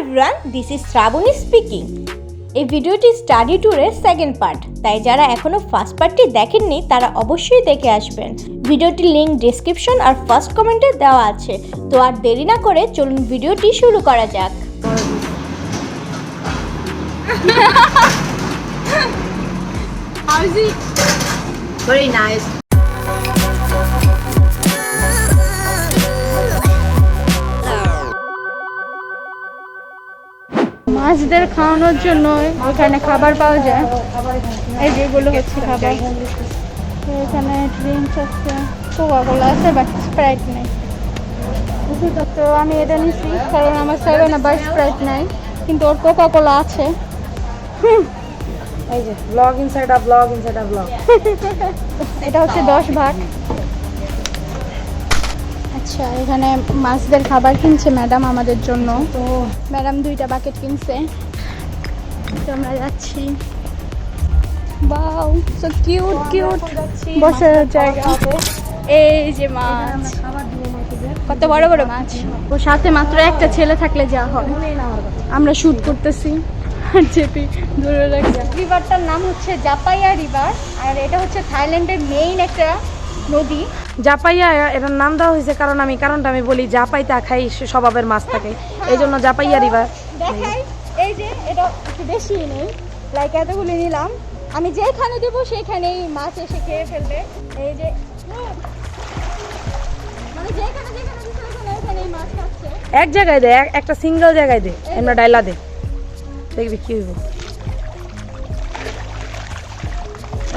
Everyone this is Shrabani speaking এই ভিডিওটি study ট্যুরের সেকেন্ড পার্ট তাই যারা এখনও ফার্স্ট পার্টটি দেখেননি তারা অবশ্যই দেখে আসবেন। ভিডিওটির লিঙ্ক ডেসক্রিপশন আর ফার্স্ট কমেন্টে দেওয়া আছে। তো আর দেরি না করে চলুন ভিডিওটি শুরু করা যাক? Very nice. মাছদের খাওয়ানোর জন্য এখানে খাবার পাওয়া যায়। এই যেগুলো হচ্ছে খাবার। এখানে ড্রিঙ্কস আছে কোকা কোলা আছে বাট স্প্রাইট নেই। তো আমি এটা নিচ্ছি কারণ আমার সেভেন আবার স্প্রাইট নেই কিন্তু ওর কোকা কোলা আছে। এই যে blog inside a blog inside a blog এটা হচ্ছে দশ ভাগ। আচ্ছা এখানে মাছদের খাবার কিনছে ম্যাডাম আমাদের জন্য। তো ম্যাডাম দুইটা বাকেট কিনছে। তো আমরা যাচ্ছি। বাউ সো কিউট কিউট বসার জায়গা। এই যে মাছ। কত বড় বড় মাছ। ও সাথে মাত্র একটা ছেলে থাকলে যা হয়। আমরা শুট করতেছি। জেপি দূরে রাখছে রিভারটার নাম হচ্ছে জাপাইয়া রিভার আর এটা হচ্ছে থাইল্যান্ডের মেইন একটা নদী। জাপাইয়া এটার নাম দেওয়া হয়েছে কারণ আমি কারণটা আমি বলি জাপাইতা খাই স্বভাবের মাছ থাকে। এই জন্য জাপাইয়া রিভার দেখাই এই যে এটা একটু বেশি নেই। লাইক এতগুলো নিলাম। আমি যেখানে দেবো সেইখানেই মাছ এসে খেয়ে ফেলবে। এই যে মানে এক জায়গায় দে এক- একটা সিঙ্গেল জায়গায় দে আমরা ডাইলা দে। দেখবি কি হইব।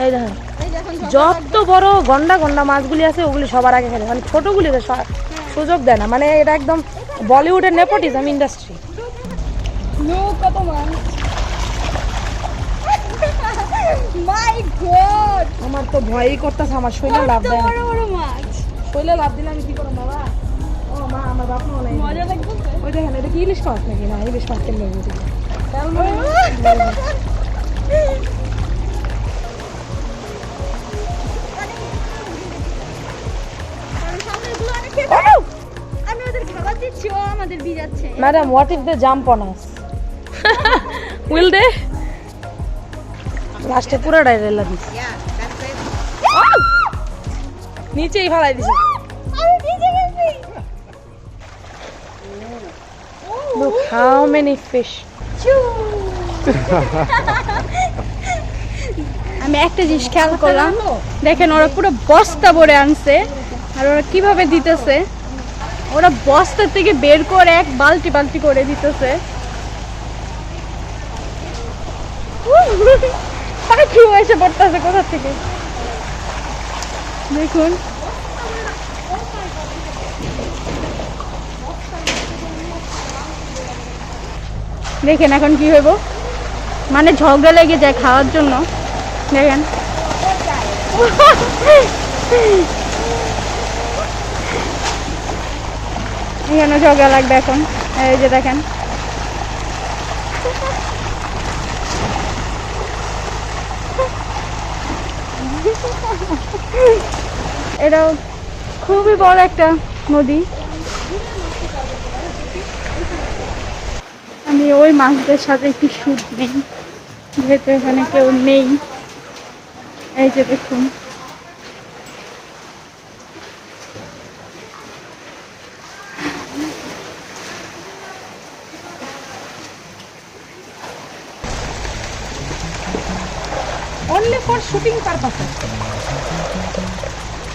এই দেখেন যত বড় গন্ডা গন্ডা মাছগুলি আছে ওগুলি সবার আগে খেলে। মানে ছোটগুলি সুযোগ দেয় না। মানে এটা একদম বলিউডের নেপোটিজম ইন্ডাস্ট্রি। কত মাছ মাই গড আমার তো ভয়ই করতেছে আমার শরীরে লাভ দেয় বড় বড় মাছ। শরীরে লাভ দিলে আমি কি করব বাবা? ও মা আমার বাপ মনে মজা ওই দেখেন এটা কি ইলিশ মাছ নাকি? না ইলিশ মাছ বুঝি। দিচ্ছি ও আমাদের বিজাচ্ছে madam what if they jump on us will they লাস্টে পুরোটাই রেলা দিস নিচেই ফালাই দিছে। আমি ভিজে গেছি Look how many fish. আমি একটা জিনিস খেয়াল করলাম। দেখেন ওরা পুরো বস্তা ভরে আনছে। আর ওরা কীভাবে দিতেছে? ওরা বস্তা থেকে বের করে এক বালতি বালতি করে দিতেছে। পাখি এসে পড়তেছে কোথা থেকে? দেখুন। দেখেন এখন কি হইব। মানে ঝগড়া লেগে যায় খাওয়ার জন্য। দেখেন। এখানে ঝগড়া লাগবে এখন। এই যে দেখেন। এটাও খুবই বড় একটা নদী। আমি ওই মাছদের সাথে একটু শুট নেই যেহেতু এখানে কেউ নেই। এই যে দেখুন। Only for shooting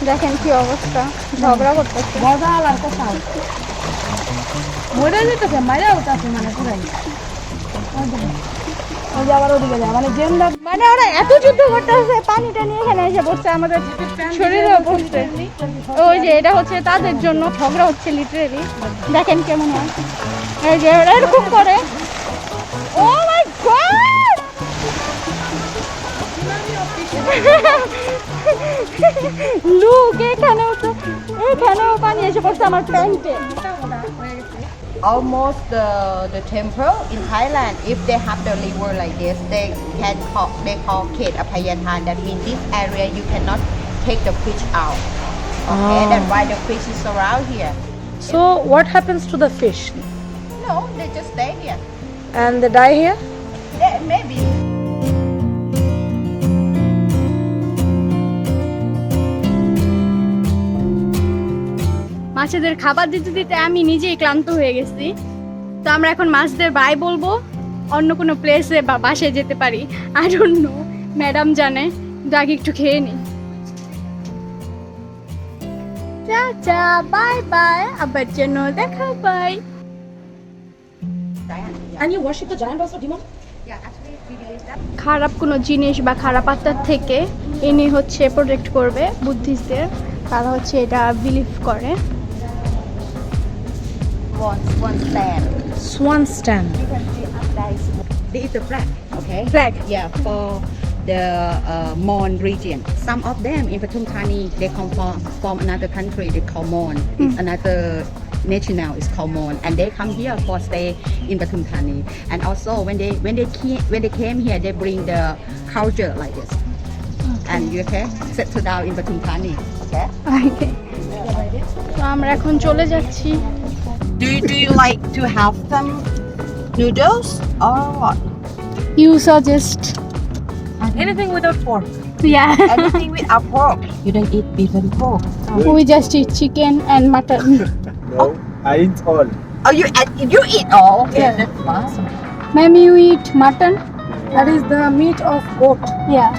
দেখেন কি অবস্থা ঝগড়া করতেছে। মজা আর কোথাও মরে যেতেছে মারা উঠাছে মানে পুরাই। ওই যে আবার ওদিকে যায় মানে জেন্ডার মানে ওরা এত যুদ্ধ করতেছে পানিটা নিয়ে এখানে এসে পড়ছে আমাদের শরীরেও পড়ছে ওই যে এটা হচ্ছে তাদের জন্য ঝগড়া হচ্ছে লিটারেলি দেখেন কেমন হয়। এই যে ওরা এরকম করে। লুক এখানেও তো এখানেও পানি এসে পড়ছে আমার প্যান্টে Almost the the temple in Thailand, if they have the river like this, they can call they call Khet Apayatan. That means this area you cannot take the fish out. Okay, Ah. that's why the fish is around here. So what happens to the fish? No, they just stay here. And they die here? Yeah, maybe. মাছেদের খাবার দিতে দিতে আমি নিজেই ক্লান্ত হয়ে গেছি। তো আমরা এখন মাছদের বাই বলব অন্য কোনো প্লেসে বা বাসায় যেতে পারি। আর অন্য ম্যাডাম জানে। কিন্তু আগে একটু খেয়ে নিই চাচা বাই বাই আবার জন্য দেখা bye And you worship the giant also, demon? Yeah, actually, we believe that. খারাপ কোনো জিনিস বা খারাপ আত্মার থেকে ইনি হচ্ছে প্রোটেক্ট করবে বুদ্ধিস্টদের তারা হচ্ছে এটা বিলিভ করে। One, one stand. Swan stand. This is the flag, okay? Flag. Yeah, for the uh, Mon region. Some of them in Patum Thani, they come from, from another country, they call Mon. It's another national is called Mon. And they come here for stay in Patum Thani. And also when they when they came, when they came here, they bring the culture like this. And you okay? Settle down in Patum Thani, okay? Okay. তো আমরা এখন চলে যাচ্ছি do you, do you like to have them noodles or what? You suggest Anything without pork. yeah. Anything without pork. You don't eat beef and pork. we just eat chicken and mutton. No, I eat all. Oh, you eat, you eat all. Okay, Yeah. that's awesome. Maybe you eat mutton. That is the meat of goat. Yeah.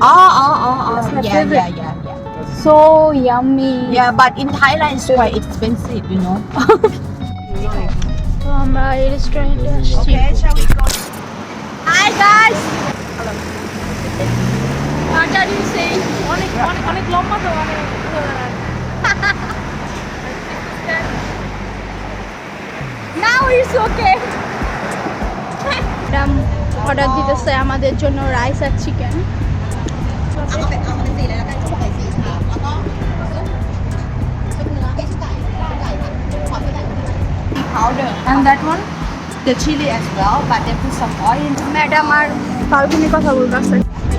Ah, ah, ah, oh. oh, oh yeah, yeah, yeah, yeah. So yummy. Yeah, but in Thailand it's quite expensive, you know. তো আমরা এই রেস্টুরেন্টে আসছি? Hi guys What are you saying? অনেক অনেক অনেক লম্বা তো অনেক Now it's okay. Madam order দিতেছে আমাদের জন্য rice R chicken Powder. and that one The chili as well, but they put some oil in it. Madam আর ফাল্গুনি কথা বলতেছে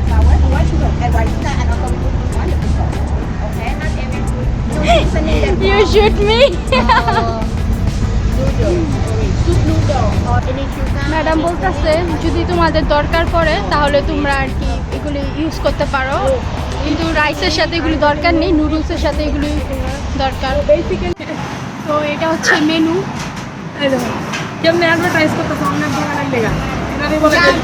Flour, white sugar, and white sugar, and also we put one the salt. Okay, not every food. You shoot me. Madam বলতেছে যদি তোমাদের দরকার পড়ে তাহলে তোমরা আর কি এগুলি ইউজ করতে পারো কিন্তু রাইসের সাথে এগুলি দরকার নেই নুডলসের সাথে এগুলি দরকার তো এটা হচ্ছে মেনু এই দেখো কেমনে অ্যাডভার্টাইজ করতেছে অনেক ধরনের লেগা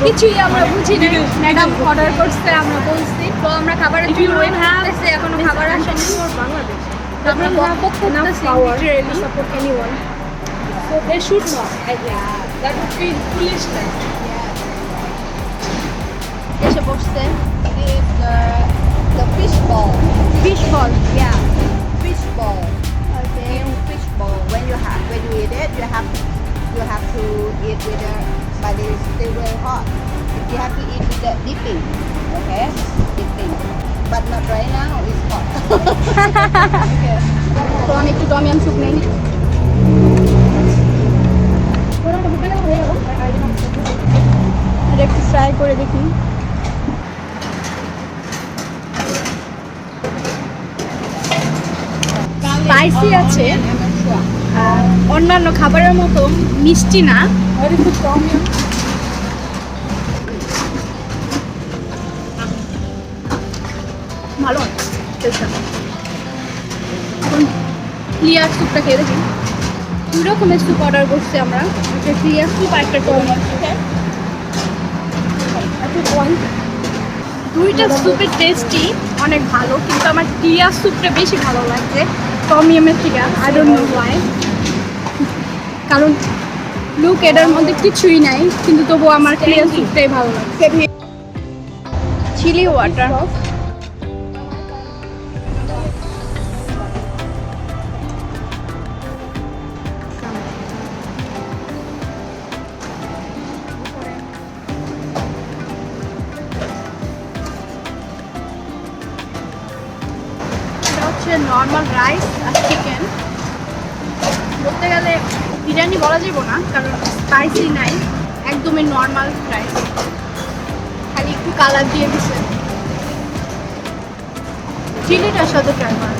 কিছুই আমরা বুঝি না ম্যাডাম অর্ডার করছে আমরা বলছি তো আমরা খাবারের জন্য করতেছি, এখনও খাবার আসেনি আমরা করতেছি think. That would এসে বসছে This is the, the fish ball. Fish ball Yeah, fish ball. Ball. When you have when you eat it, you have you have to eat with the but it's still very hot. You have to eat with the dipping. Okay, dipping. But not right now. It's hot. তো আমি একটু tom yum soup নেই এটা একটু করে দেখি spicy আছে অন্যান্য খাবারের মতো মিষ্টি না. ভালো ক্লিয়ার স্যুপটা খেয়ে দেখি। দুই রকমের স্যুপ অর্ডার করছি আমরা। একটা ক্লিয়ার স্যুপ আর একটা দুইটা স্যুপের টেস্টই অনেক ভালো কিন্তু আমার ক্লিয়ার স্যুপটা বেশি ভালো লাগছে। টমিয়ামের থেকে আই ডোন্ট নো ওয়াই কারণ লুক এটার মধ্যে কিছুই নাই কিন্তু তবু আমার ক্লিয়ার ভালো লাগছে। চিলি ওয়াটার হচ্ছে নর্মাল রাইস চিকেন বলতে গেলে বিরিয়ানি বলা যাব না, কারণ স্পাইসি নাই, একদমই নর্মাল ফ্রাই খালি একটু কালার দিয়ে দিচ্ছে চিলিটার সাথে ট্রাই করা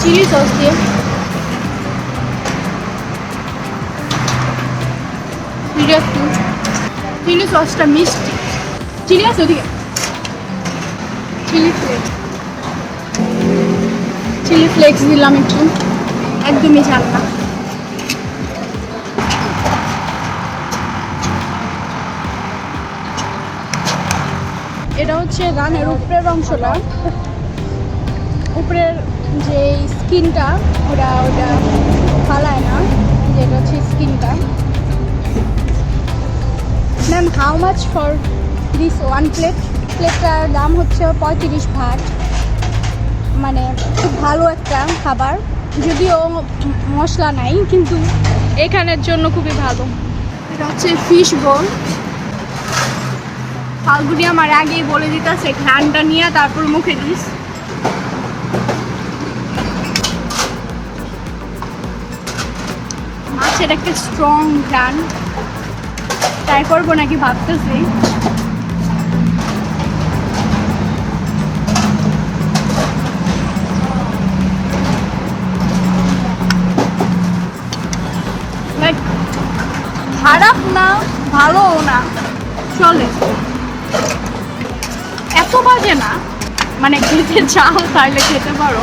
চিলি সস দিয়ে। একটু চিলি সসটা মিষ্টি। চিলি আছে ওদিকে? চিলি ফ্লেক্স চিলি ফ্লেক্স দিলাম একটু। একদমই ঝাল না। এটা হচ্ছে রানের উপরের অংশটা। উপরের যে স্কিনটা, ওটা ওটা ফালায় না, যেটা হচ্ছে স্কিনটা। Ma'am how much for this one plate প্লেটটার দাম হচ্ছে পঁয়ত্রিশ ভাট মানে খুব ভালো একটা খাবার। যদিও মশলা নাই, কিন্তু এখানের জন্য খুবই ভালো। এটা হচ্ছে ফিশ বোল ফাল্গুনি আমার আগেই বলে দিতেছে ঘ্রানটা নিয়ে তারপর মুখে দিস। মাছের একটা স্ট্রং ঘ্রান ট্রাই করব নাকি ভাবতেছি। খারাপ না, ভালোও না। চলে। এত বাজে না? মানে খেতে চাও তাহলে খেতে পারো।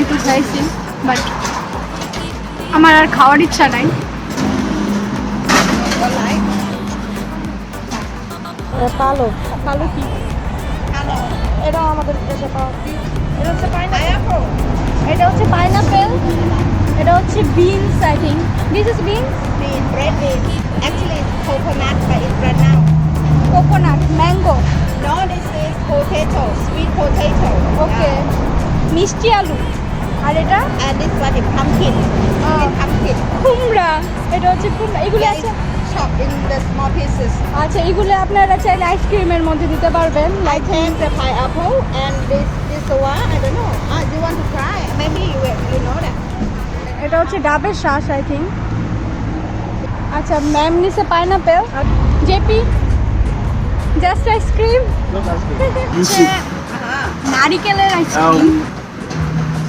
একটু চাইছি বাট আমার আর খাওয়ার ইচ্ছা নাই। এটা আমাদের দেশে পাওয়া। এটা হচ্ছে পাইনাপেল। এটা হচ্ছে পাইনাপেল। এটা হচ্ছে beans I think this is beans bean. Actually, it's coconut, but it's right now. Coconut mango No, this is potato, sweet potato. Okay মিষ্টি আলু আর এটা one is pumpkin. Oh. Sweet pumpkin. কুমড়া এটা হচ্ছে কুমড়া এগুলো আছে chopped in the small pieces. আচ্ছা এগুলো আপনারা চাইলে আইসক্রিমের মধ্যে দিতে পারবেন take the pineapple and this this one. I don't know. Ah, you want to try? Maybe you you know that. এটা হচ্ছে ডাবের শ্বাস আই থিঙ্ক আচ্ছা ম্যাম নিছে পাইনাপেল জেপি জাস্ট আইসক্রিম নারিকেলের ice cream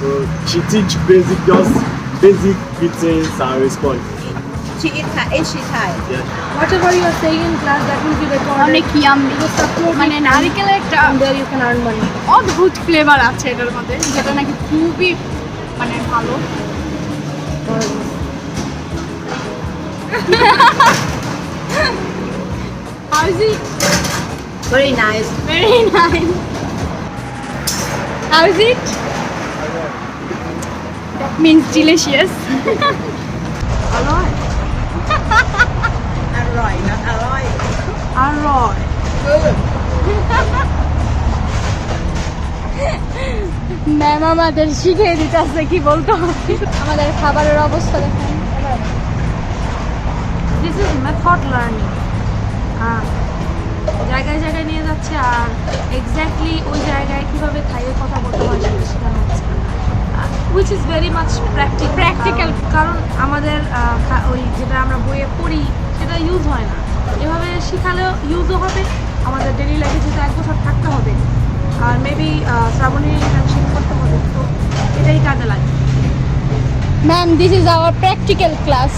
Um, so she teach basic, just basic greetings and response. She is Thai. Is she Thai? Yeah. whatever you are saying in class that will be recorded অনেক yummy মানে নারিকেলের একটা and there you can earn money অদ্ভুত flavour আছে এটার মধ্যে যেটা নাকি খুবই মানে ভালো How is it? Very nice. Very nice. How is it? That means delicious. Alright. Alright, not. Alright. Good. Ma'am আমাদের শিখিয়ে দিতেছে কি বলতে আমাদের খাবারের অবস্থা দেখেন। দিস ইজ মেথড লার্নিং হ্যাঁ জায়গায় জায়গায় নিয়ে যাচ্ছে আর এক্স্যাক্টলি ওই জায়গায় কীভাবে খাইয়ে কথা বলতে হয় সেটা শেখানো হচ্ছে which is very much practical কারণ আমাদের ওই যেটা আমরা বইয়ে পড়ি সেটা ইউজ হয় না। এভাবে শিখালেও ইউজও হবে। আমাদের ডেলি লাইফে যেহেতু এক বছর থাকতে হবে। আর মেবি শ্রাবণী এটাই কাজে লাগে। Ma'am this is our practical class.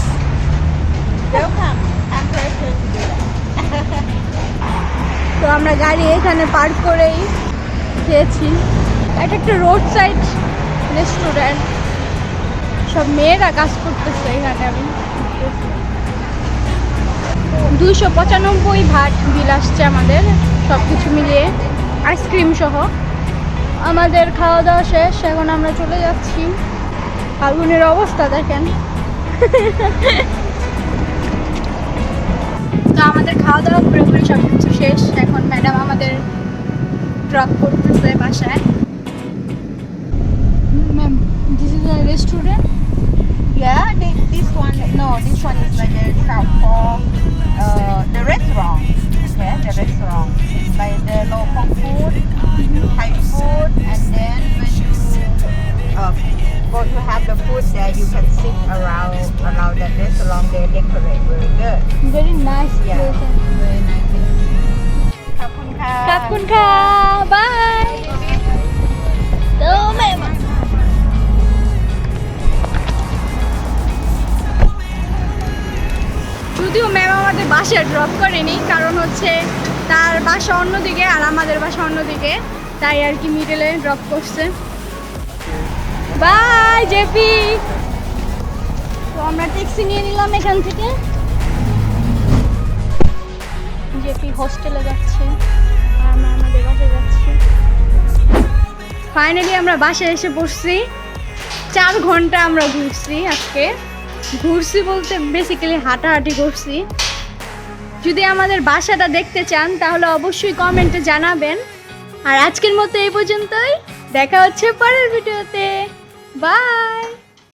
তো আমরা গাড়ি এখানে পার্ক করেই খেয়েছি এটা একটা রোড সাইড রেস্টুরেন্ট সব মেয়েরা কাজ করতেছে এখানে আমি দুইশো পঁচানব্বই ভাট বিল আসছে আমাদের সব কিছু মিলিয়ে আইসক্রিম সহ। আমাদের খাওয়া দাওয়া শেষ এখন আমরা চলে যাচ্ছি। ফাল্গুনের অবস্থা দেখেন। তো আমাদের খাওয়া দাওয়া পুরোপুরি সব কিছু শেষ। এখন ম্যাডাম আমাদের ড্রপ করতেছে বাসায়। Ma'am this restaurant Yeah, this one, no, this one is like a shop for uh, the restaurant. prepare the restaurant by the local food, Thai food, and then when you uh, go to have the food there, you can sit around around the restaurant. They decorate very good. Very nice. Yeah. Very nice. ขอบคุณค่ะ ขอบคุณค่ะ Bye. เจอแม่มา যদিও ma'am আমাদের বাসায় drop করেনি, কারণ হচ্ছে তার বাসা অন্যদিকে আর আমাদের বাসা অন্যদিকে, তাই আর কি মিডলে ড্রপ করছে। বাই জেপি তো আমরা ট্যাক্সি নিয়ে নিলাম এখান থেকে। জেপি হোস্টেলে যাচ্ছে, আর আমরা আমাদের বাসায় যাচ্ছি। ফাইনালি আমরা বাসায় এসে বসছি। চার ঘণ্টা আমরা ঘুরছি আজকে। ঘুরছি বলতে বেসিক্যালি হাঁটাহাঁটি করছি। যদি আমাদের বাসাটা দেখতে চান, তাহলে অবশ্যই কমেন্টে জানাবেন। আর আজকের মতো এই পর্যন্তই। দেখা হচ্ছে পরের ভিডিওতে বাই